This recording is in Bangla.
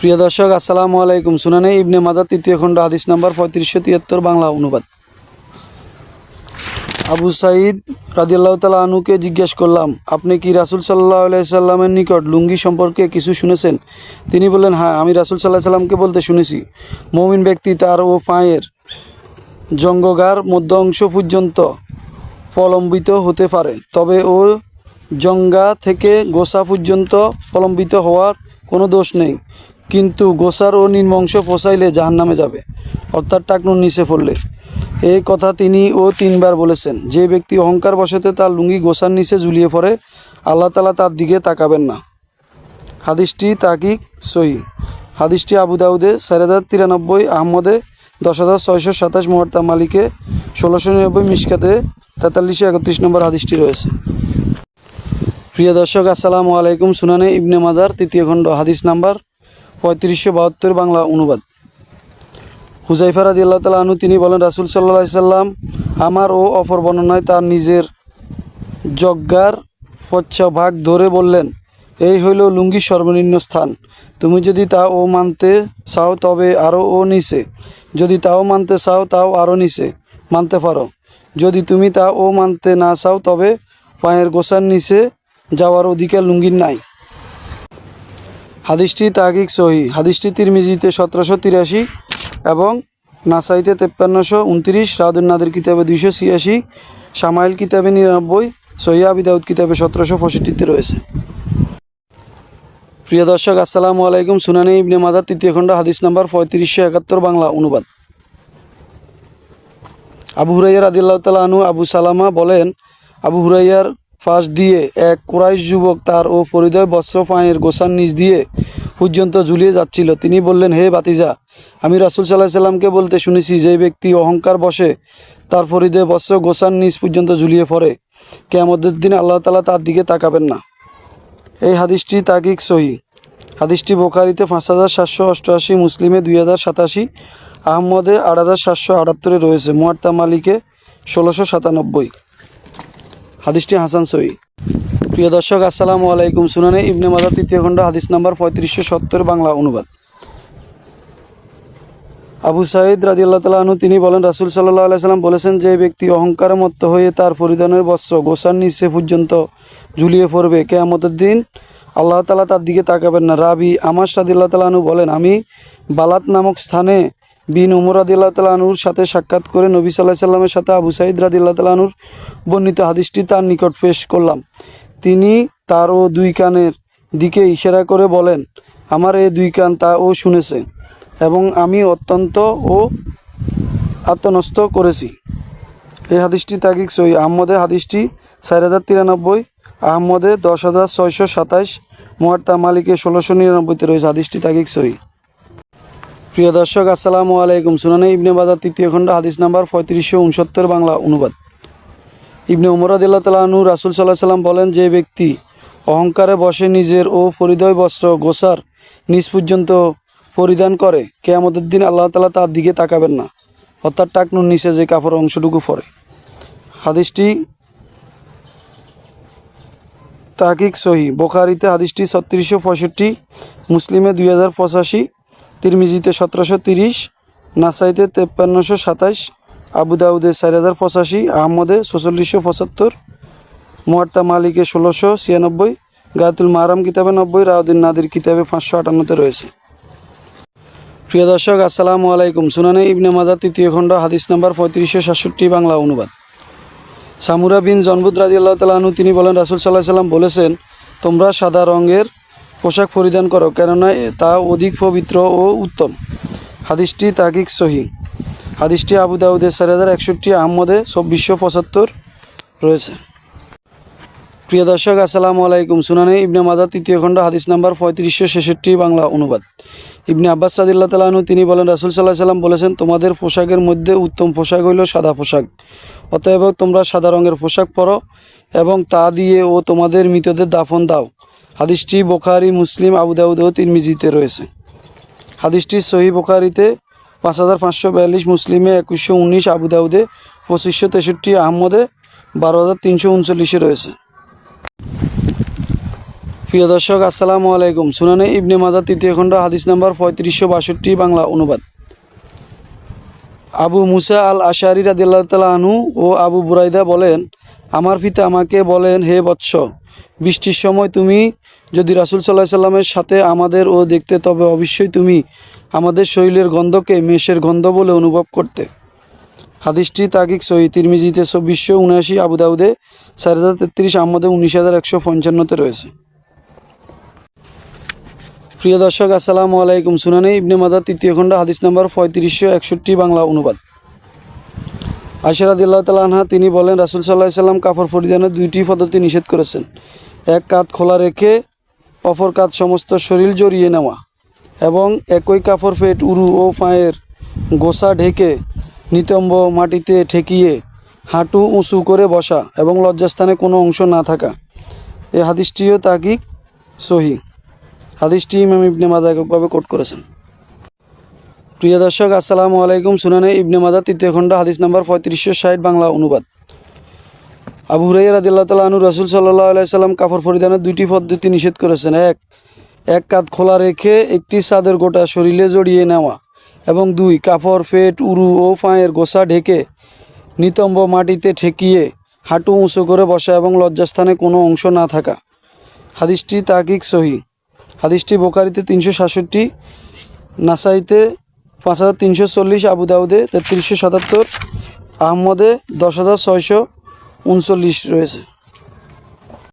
প্রিয় দর্শক, আসসালামু আলাইকুম। সুনানে ইবনে মাদা তৃতীয় খণ্ড, হাদিস নাম্বার পঁয়ত্রিশশো তিয়াত্তর, বাংলা অনুবাদ। আবু সাইদ রাদিয়াল্লাহ তালা আনুকে জিজ্ঞেস করলাম, আপনি কি রাসুল সাল্লাহ সাল্লামের নিকট লুঙ্গি সম্পর্কে কিছু শুনেছেন? তিনি বললেন হ্যাঁ আমি রাসুল সাল্লাহ সাল্লামকে বলতে শুনেছি। মমিন ব্যক্তি তার ও পায়ের জঙ্গগার মধ্য অংশ পর্যন্ত প্রলম্বিত হতে পারে, তবে ও জঙ্গা থেকে গোসা পর্যন্ত প্রলম্বিত হওয়ার কোনো দোষ নেই। কিন্তু গোসার ও নিম্নংশ পোষাইলে জাহান নামে যাবে। অর্থাৎ টাকনুর নিচে পড়লে। এই কথা তিনি ও তিনবার বলেছেন। যে ব্যক্তি অহংকার বসতে তার লুঙ্গি গোসার নিচে ঝুলিয়ে পড়ে, আল্লাহ তালা তার দিকে তাকাবেন না। হাদিসটি তাকিক সই হাদিসটি আবু দাউদে চার হাজার তিরানব্বই, আহমদে দশ হাজার ছয়শো সাতাশ মোহর্তা মালিকে ষোলোশো নিরানব্বই মিসকাতে তেতাল্লিশে একত্রিশ নম্বর হাদিসটি রয়েছে। প্রিয় দর্শক, আসসালামু আলাইকুম। সুনানে ইবনে মাদার তৃতীয় খণ্ড, হাদিস নাম্বার পঁয়ত্রিশশো বাহাত্তর বাংলা অনুবাদ। হুজাইফা রাদি আল্লাহ তালা আনু তিনি বলেন, রাসুল সাল্লাহ সাল্লাম আমার ও অপর বর্ণনায় তার নিজের যজ্ঞার ভাগ ধরে বললেন, এই হইল লুঙ্গি সর্বনিম্ন স্থান। তুমি যদি তা ও মানতে চাও তবে আরও ও নিচে। যদি তাও মানতে চাও তাও আরও নিচে। মানতে পারো। যদি তুমি তা ও মানতে না চাও তবে পায়ের গোসার নিচে যাওয়ার অধিকার লুঙ্গির নাই। হাদিসটি তাগিক সহি। হাদিসটি তিরমিজিতে সতেরোশো তিরাশি এবং নাসাইতে তেপ্পান্নশো উনত্রিশ রাদুল নাদের কিতাবে দুইশো ছিয়াশি সামাইল কিতাবে নিরানব্বই সহিয়া আবিদাউদ কিতাবে সতেরোশো পঁয়ষট্টিতে রয়েছে। প্রিয় দর্শক, আসসালামু আলাইকুম। সুনানি ইবনে মাদার তৃতীয় খণ্ড, হাদিস নাম্বার পঁয়ত্রিশশো একাত্তর, বাংলা অনুবাদ। আবু হুরাইয়ার আদিল্লাহ তালা আনু আবু সালামা বলেন, আবু হুরাইয়ার ফাঁস দিয়ে এক কোরাইশ যুবক তার ও পরিদয় বস্ত্র পায়ের গোসার নিচ দিয়ে পর্যন্ত ঝুলিয়ে যাচ্ছিল। তিনি বললেন, হে বাতিজা, আমি রাসুল সাল্লাহ সাল্লামকে বলতে শুনেছি, যে ব্যক্তি অহংকার বসে তার পরিদয় বস্ত্র গোসার নিচ পর্যন্ত ঝুলিয়ে পড়ে, কেয়ামতের দিন আল্লাহ তালা তার দিকে তাকাবেন না। এই হাদিসটি তাকিক সহি। হাদিসটি বোখারিতে পাঁচ হাজার সাতশো অষ্টআশি, মুসলিমে দুই হাজার সাতাশি, আহমদে আট হাজার সাতশো আটাত্তরে রয়েছে। মুয়াত্তা মালিকে ষোলোশো সাতানব্বই। হাদিসটি হাসান সহি। প্রিয় দর্শক, আসসালামু আলাইকুম। সুনানে ইবনে মাদা তৃতীয় খণ্ড, হাদিস নাম্বার পঁয়ত্রিশশো সত্তর, বাংলা অনুবাদ। আবু সাইদ রাজি আল্লাহ তালা আনু তিনি বলেন, রাসুল সাল্লাহ আলাইসাল্লাম বলেছেন, যে ব্যক্তি অহংকারে মত্ত হয়ে তার পরিধানের বস্ত্র গোসার নিচে পর্যন্ত ঝুলিয়ে পড়বে, কেয়ামতের দিন আল্লাহ তালা তার দিকে তাকাবেন না। রাবি আমার সাদিল্লাহ তালা আনু বলেন, আমি বালাত নামক স্থানে বিন উমর আদিল্লাহ তালানুর সাথে সাক্ষাৎ করে নবী সাল্লাহ সাল্লামের সাথে আবু সাইদ রাদিল্লাহ তালানুর বর্ণিত হাদিসটি তার নিকট পেশ করলাম। তিনি তার ও দুই কানের দিকে ইশারা করে বলেন, আমার এই দুই কান তা ও শুনেছে এবং আমি অত্যন্ত ও আত্মনষ্ট করেছি। এই হাদিসটি তাকিক সই আহমদে হাদিসটি চার হাজার তিরানব্বই, আহমদে দশ হাজার ছয়শো সাতাইশ মোয়ার্তা মালিকে ষোলোশো নিরানব্বইতে রয়েছে। হাদিসটি তাকিক সই প্রিয় দর্শক, আসসালামু আলাইকুম। সুনানে ইবনে বাজার তৃতীয় খণ্ড, হাদিস নাম্বার পঁয়ত্রিশশো উনসত্তর, বাংলা অনুবাদ। ইবনে উমরাদিল্লা তালানু রাসুল সাল্লাহ সাল্লাম বলেন, যে ব্যক্তি অহংকারে বসে নিজের ও পরিদয় বস্ত্র গোসার নিজ পর্যন্ত পরিধান করে, কেয়ামতের দিন আল্লাহ তালা তার দিকে তাকাবেন না। অর্থাৎ টাকনুর নিচে যে কাপড় অংশটুকু পরে। হাদিসটি তাকিক সহি। বোখারিতে হাদিসটি ছত্রিশশো পঁয়ষট্টি, মুসলিমে দুই হাজার পঁচাশি তিরমিজিতে সতেরোশো তিরিশ, নাসাইতে তেপ্পান্নশো সাতাইশ আবু দাউদে চার হাজার পঁচাশি, আহমদে ছচল্লিশশো পঁচাত্তর, মোয়ার্তা মালিকে ষোলোশো ছিয়ানব্বই, গায়তুল মারাম কিতাবে নব্বই, রাউদ্দিন নাদির কিতাবে পাঁচশো আটান্নতে রয়েছে। প্রিয় দর্শক, আসসালামু আলাইকুম। সুনানে ইবনে মাদা তৃতীয় খণ্ড, হাদিস নাম্বার পঁয়ত্রিশশো সাতষট্টি, বাংলা অনুবাদ। সামুরা বিন জনবুদ রাজি আল্লাহ তালাহনু তিনি বলেন, রাসুল সাল্লাহ সাল্লাম বলেছেন, তোমরা সাদা রঙের পোশাক পরিধান করো, কেননা তা অধিক পবিত্র ও উত্তম। হাদিসটি তাকিক সহি। হাদিসটি আবু দাউদে চার হাজার একষট্টি, আহমদে চব্বিশশো পঁচাত্তর রয়েছে। প্রিয় দর্শক, আসসালামু আলাইকুম। সুনানে ইবনে মাদা তৃতীয় খণ্ড, হাদিস নাম্বার পঁয়ত্রিশশো ছেষট্টি, বাংলা অনুবাদ। ইবনে আব্বাস সাদিল্লাহ তালাহনু তিনি বলেন, রাসুল সাল্লাহ সাল্লাম বলেছেন, তোমাদের পোশাকের মধ্যে উত্তম পোশাক হইল সাদা পোশাক। অতএব তোমরা সাদা রঙের পোশাক পরো এবং তা দিয়ে ও তোমাদের মৃতদের দাফন দাও। হাদিসটি বোখারি, মুসলিম, আবু দাউদ ও তিরমিজিতে রয়েছে। হাদিসটি সহি বোখারিতে পাঁচ হাজার পাঁচশো বিয়াল্লিশ, মুসলিমে একুশশো উনিশ, আবু দাউদে পঁচিশশো তেষট্টি, আহমদে বারো হাজার তিনশো উনচল্লিশে রয়েছে। প্রিয় দর্শক, আসসালামু আলাইকুম। সুনানে ইবনে মাদা তৃতীয় খণ্ড, হাদিস নাম্বার পঁয়ত্রিশশো বাষট্টি, বাংলা অনুবাদ। আবু মুসা আল আশারি রাদিল্লাহ তালা আনহু ও আবু বুরাইদা বলেন, আমার পিতা আমাকে বলেন, হে বৎস বৃষ্টির সময় তুমি যদি রাসুল সাল্লাহ সাল্লামের সাথে আমাদের ও দেখতে, তবে অবশ্যই তুমি আমাদের শরীরের গন্ধকে মেষের গন্ধ বলে অনুভব করতে। হাদিসটি তাকিক সহি, তিরমিজিতে চব্বিশশো উনআশি, আবু দাউদে চার হাজার তেত্রিশ, আহমদে উনিশ হাজার একশো পঞ্চান্নতে রয়েছে। প্রিয় দর্শক, আসসালামু আলাইকুম। সুনানি ইবনে মাদা তৃতীয় খণ্ড, হাদিস নাম্বার পঁয়ত্রিশশো একষট্টি, বাংলা অনুবাদ। আশরাদিল্লাহ তালাহা তিনি বলেন, রাসুল সাল্লাহ সাল্লাম কাপড় পরিধানের দুইটি পদ্ধতি নিষেধ করেছেন। এক কাত খোলা রেখে, অপর কাত সমস্ত শরীর জড়িয়ে নেওয়া এবং একই কাপড় পেট উরু ও পায়ের গোসা ঢেকে নিতম্ব মাটিতে ঠেকিয়ে হাঁটু উঁচু করে বসা এবং লজ্জাস্থানে কোনো অংশ না থাকা। এ হাদিসটিও তাকিক সহি। হাদিসটি ইমাম ইবনে মাদা এককভাবে কোট করেছেন। প্রিয় দর্শক, আসসালামু আলাইকুম। সুনানে ইবনে মাদা তৃতীয় খণ্ড, হাদিস নাম্বার পঁয়ত্রিশশো ষাট, বাংলা অনুবাদ। আবু হুরাই রাদিল্লাহ তালা আনু রসুল সাল্লাহ আলাইসাল্লাম কাপড় পরিধানের দুইটি পদ্ধতি নিষেধ করেছেন। এক এক কাত খোলা রেখে একটি চাদর গোটা শরীরে জড়িয়ে নেওয়া এবং দুই কাপড় পেট, উরু ও পায়ের গোসা ঢেকে নিতম্ব মাটিতে ঠেকিয়ে হাঁটু উঁচু করে বসা এবং লজ্জাস্থানে কোনো অংশ না থাকা। হাদিসটি তাকিক সহি। হাদিসটি বোকারিতে তিনশো সাতষট্টি, নাসাইতে পাঁচ হাজার তিনশো চল্লিশ আবুদাউদে তেত্রিশশো সাতাত্তর আহমদে দশ হাজার ছয়শো উনচল্লিশ রয়েছে।